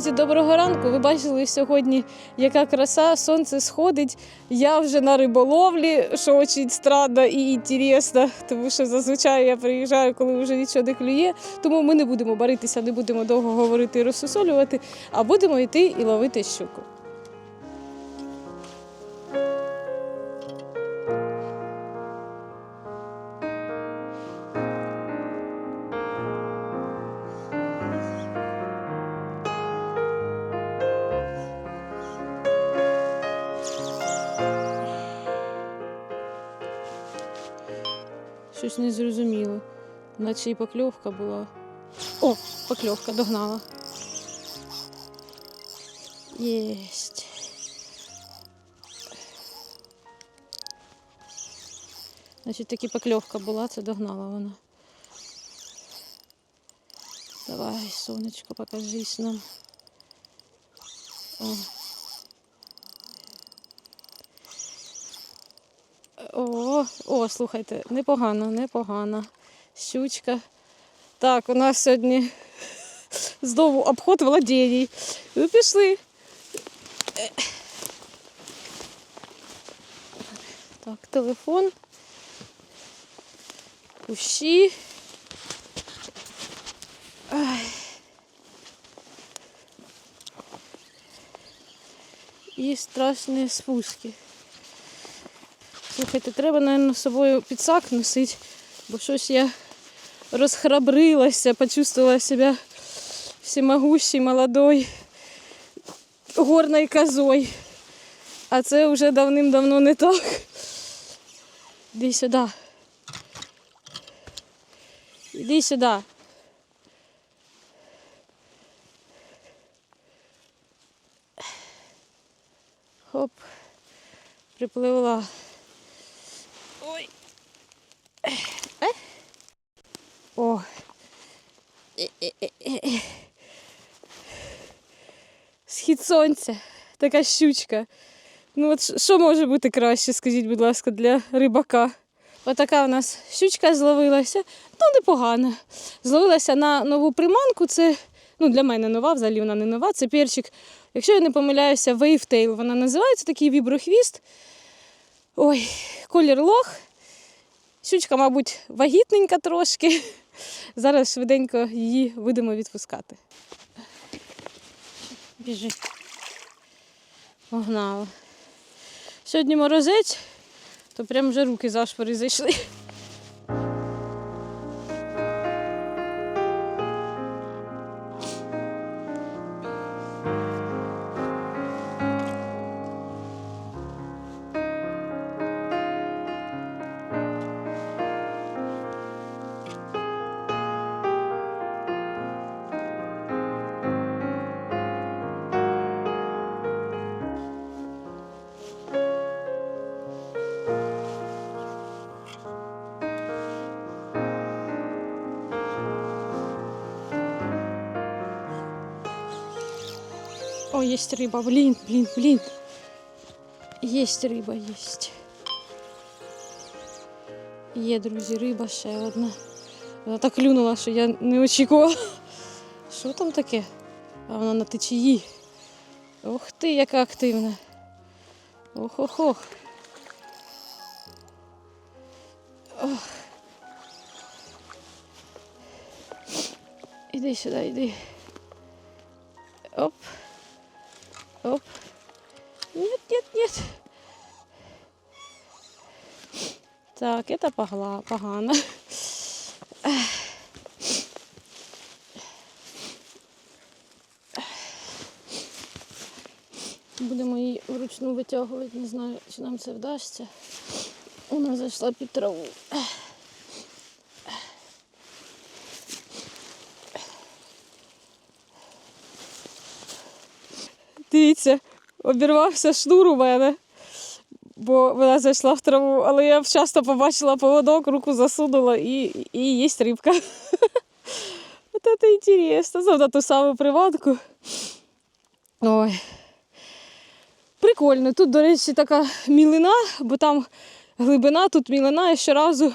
Друзі, доброго ранку. Ви бачили сьогодні, яка краса, сонце сходить. Я вже на риболовлі, що дуже страда і інтересно, тому що зазвичай я приїжджаю, коли вже нічого не клює. Тому ми не будемо баритися, не будемо довго говорити і розсусолювати, а будемо йти і ловити щуку. Щось не зрозуміло. Наче і покльовка була. О, покльовка догнала. Єсть. Значить, таки покльовка була, це догнала вона. Давай, сонечко, покажись нам. О. О, слухайте, непогано, непогано. Щучка. Так, у нас сьогодні знову обход владінь. Ви пішли. Так, телефон. Кущі. І страшні спуски. Слухайте, треба, мабуть, з собою підсак носити, бо щось я розхрабрилася, почувствовала себе всемогущей, молодой, горною козой. А це вже давним-давно не так. Іди сюди. Іди сюди. Хоп, припливла. Ой. О. Схід сонця. Така щучка. Ну от що може бути краще, скажіть, будь ласка, для рибака. Отака у нас щучка зловилася. Ну, непогано. Зловилася на нову приманку. Це ну, для мене нова, взагалі вона не нова. Це перчик. Якщо я не помиляюся, Wavetail вона називається, такий віброхвіст. Ой, колір лох. Щучка, мабуть, вагітненька трошки. Зараз швиденько її будемо відпускати. Біжи. Погнала. Сьогодні морозець, то прям вже руки зашпори зайшли. О, есть рыба, блин, блин, блин. Есть риба, есть. Є, друзі, риба ще одна. Вона так клюнула, що я не очікувала. Що там таке? А вона на течії. Ох ти, яка активна. Ох-ох-ох. Ох. Іди сюди, іди. Оп. Оп. Нет. Так, погла, погано. Будемо її вручну витягувати, не знаю, чи нам це вдасться. Вона зайшла під траву. Дивіться, обірвався шнур у мене, бо вона зайшла в траву, але я вчасно побачила поводок, руку засунула і, і є рибка. От це інтересно. Знову ту саму приватку. Ой. Прикольно. Тут, до речі, така мілина, бо там глибина, тут мілина, я щоразу,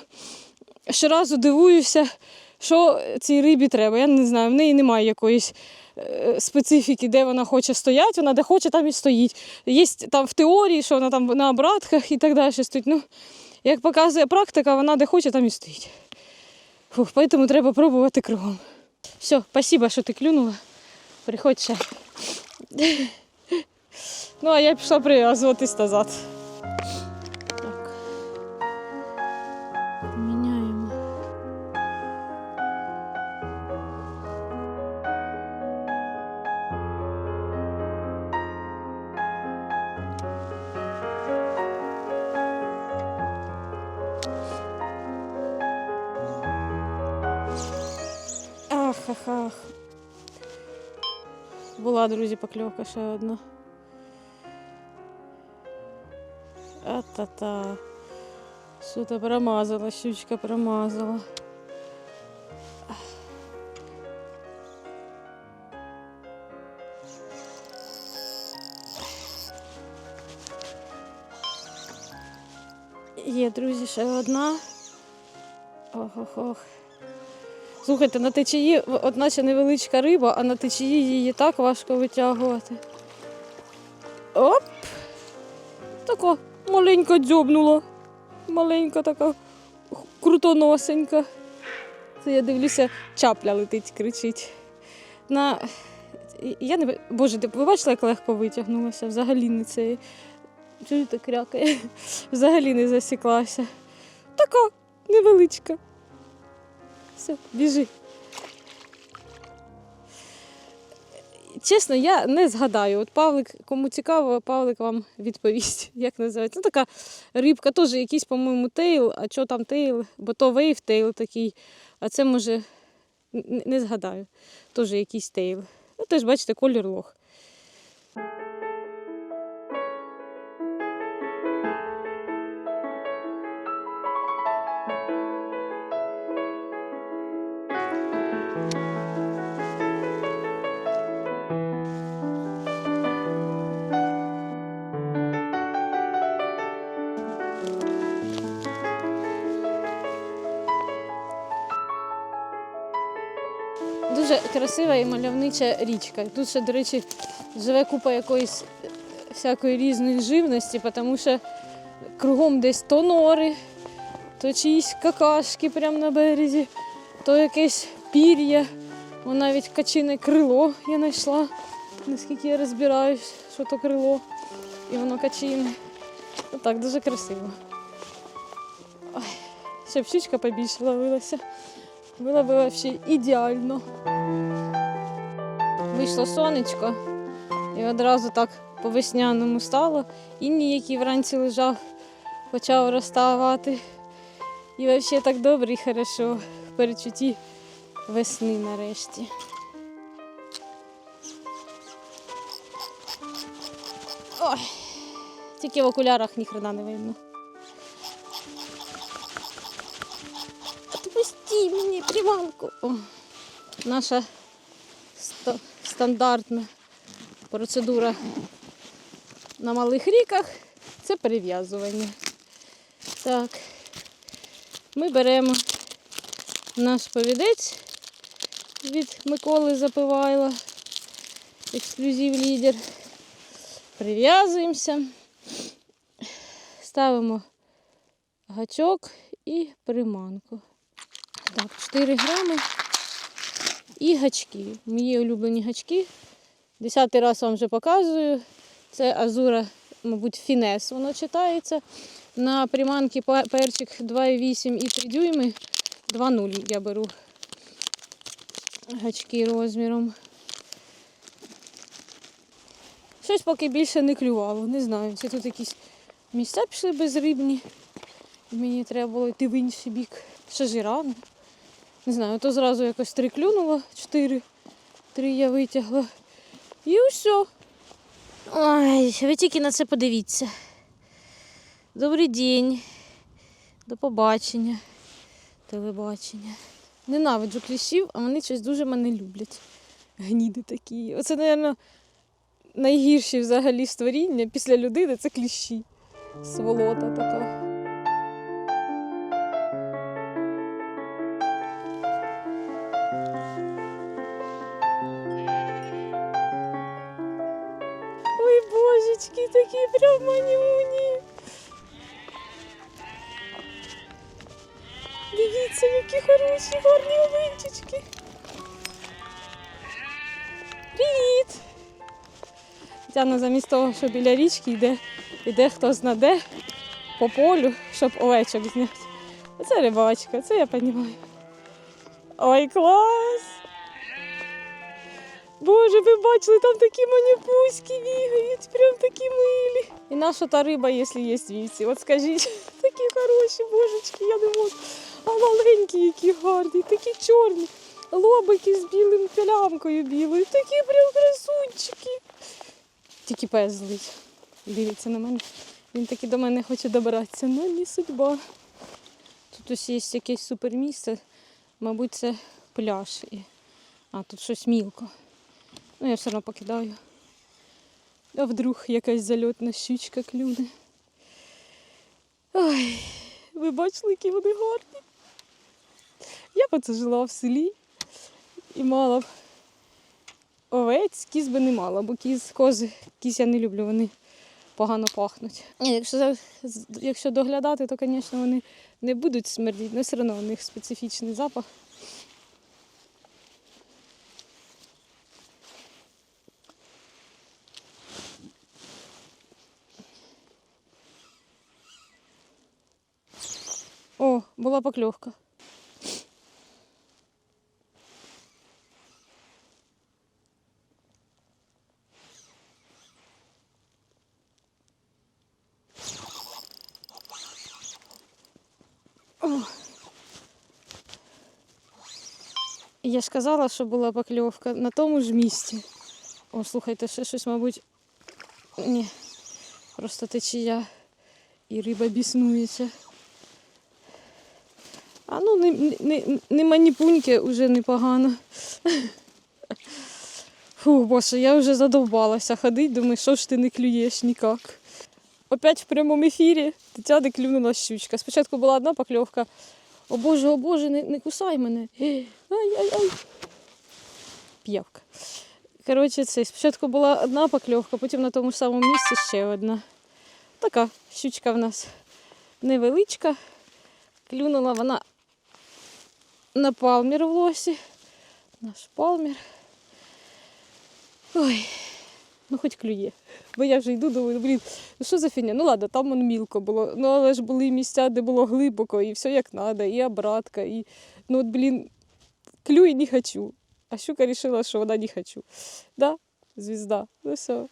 щоразу дивуюся, що цій рибі треба. Я не знаю, в неї немає якоїсь специфіки, де вона хоче стояти, вона де хоче, там і стоїть. Є там в теорії, що вона там на обратках і так далі стоїть. Ну, як показує практика, вона де хоче, там і стоїть. Поэтому треба пробувати кругом. Все, спасибо, що ти клюнула. Приходь ще. Ну, а я пішла прив'язуватись назад. Покльовка ще одна. А-та-та. Що-то промазала, щучка промазала. Є, друзі, ще одна. Ох-ох-ох. Слухайте, на течії, от наче невеличка риба, а на течії її так важко витягувати. Оп! Тако маленька дзьобнула. Маленька така крутоносенька. Це я дивлюся, чапля летить, кричить. На... Я не... Боже, ти ви бачила, як легко витягнулася? Взагалі не це. Чуєте, крякає? Взагалі не засіклася. Така невеличка. Все, біжи. Чесно, я не згадаю. От Павлик, кому цікаво, Павлик вам відповість, як називається. Ну, така рибка, теж якийсь, по-моєму, тейл, а що там тейл, бо то вейв тейл такий, а це може не згадаю. Теж якийсь тейл. Ну, теж, бачите, колір лох. Красива і мальовнича річка. Тут ще, до речі, живе купа якоїсь всякої різної живності, тому що кругом десь то нори, то чиїсь какашки прямо на березі, то якесь пір'я, Вон навіть качине крило я знайшла, наскільки я розбираюсь, що то крило, і воно качине. Отак, дуже красиво. Ой, ще б побільше ловилася. Було б взагалі ідеально. Вийшло сонечко і одразу так по весняному стало. Інні, який вранці лежав, почав розставати. І взагалі так добре і хорошо в перечутті весни нарешті. Ой, тільки в окулярах ніхрена не видно. Отпусти мені приманку. О, наша ста- стандартна процедура на малих ріках це перев'язування. Так, ми беремо наш повідець від Миколи Запивайла, ексклюзив лідер. Прив'язуємося, ставимо гачок і приманку. Так, 4 грами і гачки. Мої улюблені гачки. Десятий раз вам вже показую. Це Азура, мабуть, фінес воно читається. На приманки перчик 2,8 і 3 дюйми 2,0 я беру гачки розміром. Щось поки більше не клювало, не знаю. Це тут якісь місця пішли безрибні. Мені треба було йти в інший бік. Ще ж і рано. Не знаю, то зразу якось три клюнуло, чотири, три я витягла. І все. Ой, ви тільки на це подивіться. Добрий день. До побачення. Телебачення. Ненавиджу кліщів, а вони щось дуже мене люблять. Гніди такі. Оце, мабуть, найгірші взагалі створіння після людини це кліщі. Сволота така. Овечечки такі прям манюні. Дивіться, які хороші, гарні овечечки. Привіт! Тяна замість того, що біля річки йде, йде хто знаде по полю, щоб овечок зняти. Оце рибачка, це я розумію. Ой, клас! Боже, ви бачили, там такі манюпуськи бігають, прям такі милі. І наша та риба, якщо є вівці. От скажіть, такі хороші, божечки, я не можу. А маленькі, які гарні, такі чорні. Лобики з білим плямкою білою, такі прям красунчики. Тільки пес злий. Дивіться на мене. Він таки до мене хоче добратися, але не судьба. Тут ось є якесь супермісце. Мабуть, це пляж. А, тут щось мілко. Ну, я все одно покидаю. А вдруг якась зальотна щучка клюне. Ой, ви бачили, які вони гарні. Я б оце жила в селі і мала б овець, кіз би не мала, бо кіз, кози, кіз я не люблю, вони погано пахнуть. Ні, якщо, якщо доглядати, то, звісно, вони не будуть смердіти, але все одно у них специфічний запах. О, була покльовка. Я ж казала, що була покльовка на тому ж місці. О, слухайте, ще щось, мабуть. Ні. Просто течія і риба біснується. Не, не, не, маніпуньки вже непогано. Фух, боже, я вже задовбалася ходить, думаю, що ж ти не клюєш ніяк. Опять в прямому ефірі Тетяни клюнула щучка. Спочатку була одна покльовка. О Боже, о Боже, не, не кусай мене. Ай-ай-ай. П'явка. Коротше, це спочатку була одна покльовка, потім на тому самому місці ще одна. Така щучка в нас невеличка. Клюнула вона на палмір в лосі. Наш палмір. Ой, ну хоч клює. Бо я вже йду, думаю, блін, ну що за фігня? Ну ладно, там воно мілко було. Ну але ж були місця, де було глибоко, і все як треба, і обратка, і ну от, блін, клює не хочу. А щука вирішила, що вона не хочу. Да? Звізда. Ну все.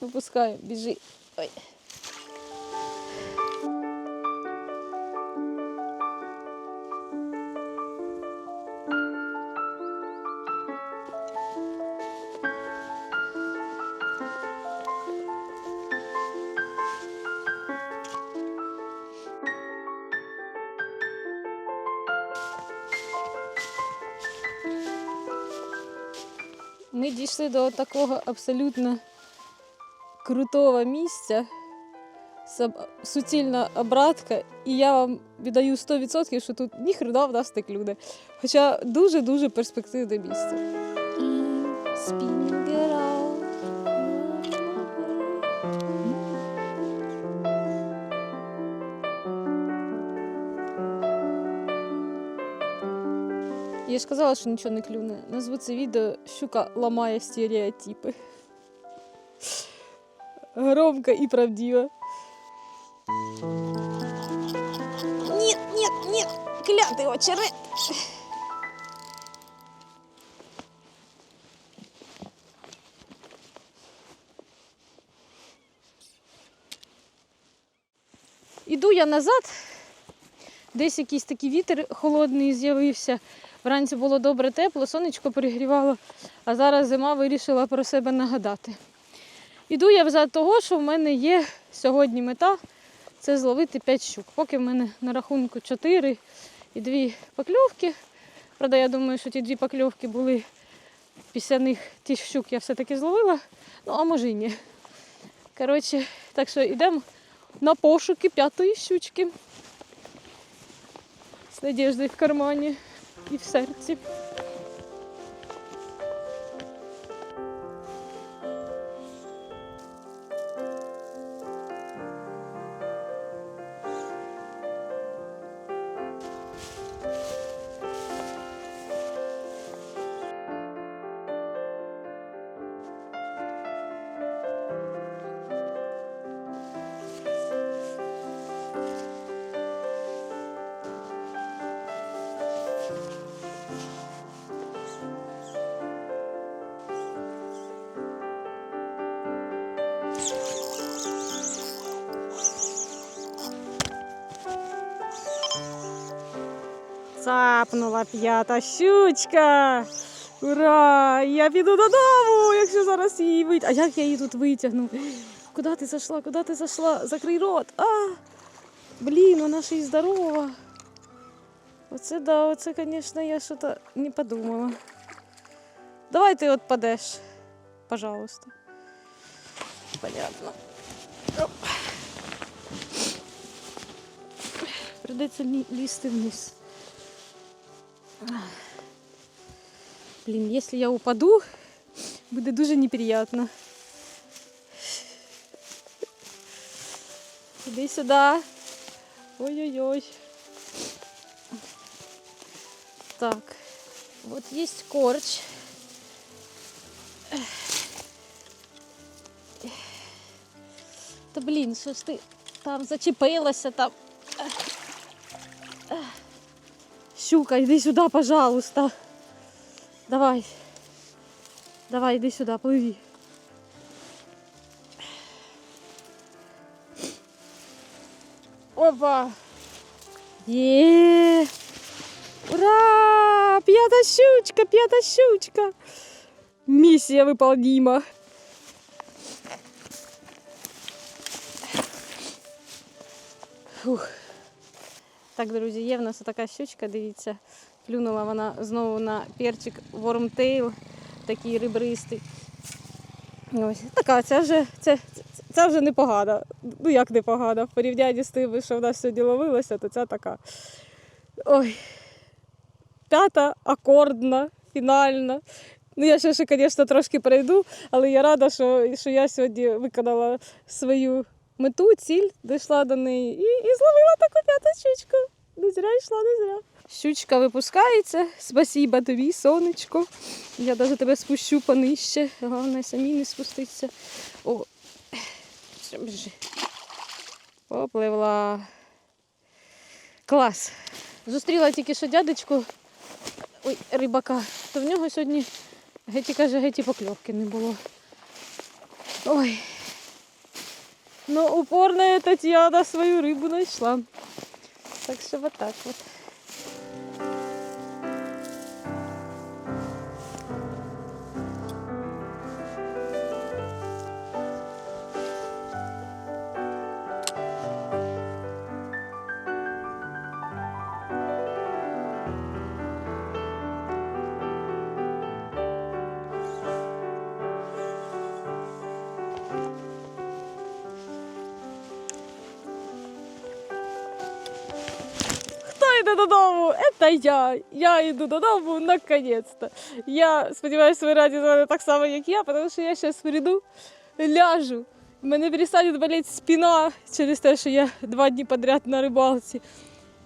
Випускаємо, біжи. Ой. Дійшли до такого абсолютно крутого місця. Суцільна обратка, і я вам віддаю 100%, що тут ніхрена в нас так люди. Хоча дуже-дуже перспективне місце. Ж казала, що нічого не клюне. Назву це відео Щука ламає стереотипи. Громко і правдиво. Ні, ні, ні, клятий очерет. Іду я назад, десь якийсь такий вітер холодний з'явився. Вранці було добре тепло, сонечко перегрівало, а зараз зима вирішила про себе нагадати. Іду я взад того, що в мене є сьогодні мета це зловити 5 щук. Поки в мене на рахунку 4 і 2 покльовки. Правда, я думаю, що ті дві покльовки були після них ті щук я все-таки зловила. Ну, а може й ні. Коротше, так що йдемо на пошуки п'ятої щучки. З в кармані і в серці. Цапнула п'ята щучка. Ура! Я піду додому, якщо зараз її витягну. А як я її тут витягну? Куди ти зайшла? Куди ти зайшла? Закрий рот. А! Блін, вона ще й здорова. Оце да, оце, звісно, я щось не подумала. Давай ти от падеш, пожалуйста. Понятно. Придеться лізти вниз. Блін, якщо я упаду, буде дуже неприємно. Іди сюди. Ой-ой-ой. Так, вот есть корч. Та блін, що ж ти там зачепилася там. Щука, йди сюди, пожалуйста. Давай. Давай, йди сюди, пливи. Опа! Є! Ура! П'ята щучка, п'ята щучка! Місія виполнима. Фух. Так, друзі, є в нас така щучка, дивіться. Плюнула вона знову на перчик вормтейл, такий ребристий. Ось така, ця вже, це, це, вже непогана. Ну як непогана. В порівнянні з тим, що в нас сьогодні ловилося, то ця така. Ой. П'ята, акордна, фінальна. Ну, я ще, ще, звісно, трошки перейду, але я рада, що, що я сьогодні виконала свою мету, ціль, дійшла до неї і, і зловила таку п'яту щучку. Не не зря. Щучка випускається. Спасіба тобі, сонечко. Я навіть тебе спущу понижче. Головне, самі не спуститися. О. Попливла. Клас. Зустріла тільки що дядечку, ой, рибака, то в нього сьогодні геті каже, геті покльовки не було. Ой. Ну, упорная Тетяна свою рибу знайшла. Так що вот так додому? Це я. Я йду додому наконець-то. Я сподіваюся, ви раді з мене так само, як я, тому що я зараз прийду, ляжу. Мене перестане боліти спина через те, що я два дні подряд на рибалці.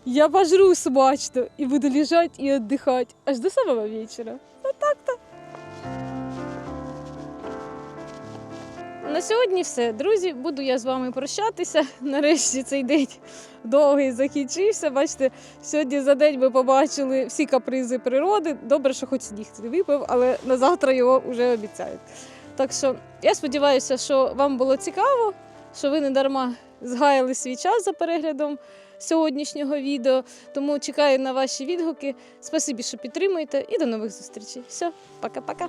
Я пожру смачно і буду лежати і віддихати аж до самого вечора. На сьогодні все. Друзі, буду я з вами прощатися. Нарешті цей день довгий закінчився. Бачите, сьогодні за день ми побачили всі капризи природи. Добре, що хоч сніг не випав, але на завтра його вже обіцяють. Так що я сподіваюся, що вам було цікаво, що ви не дарма згаяли свій час за переглядом сьогоднішнього відео. Тому чекаю на ваші відгуки. Спасибі, що підтримуєте, і до нових зустрічей. Все, пока-пока.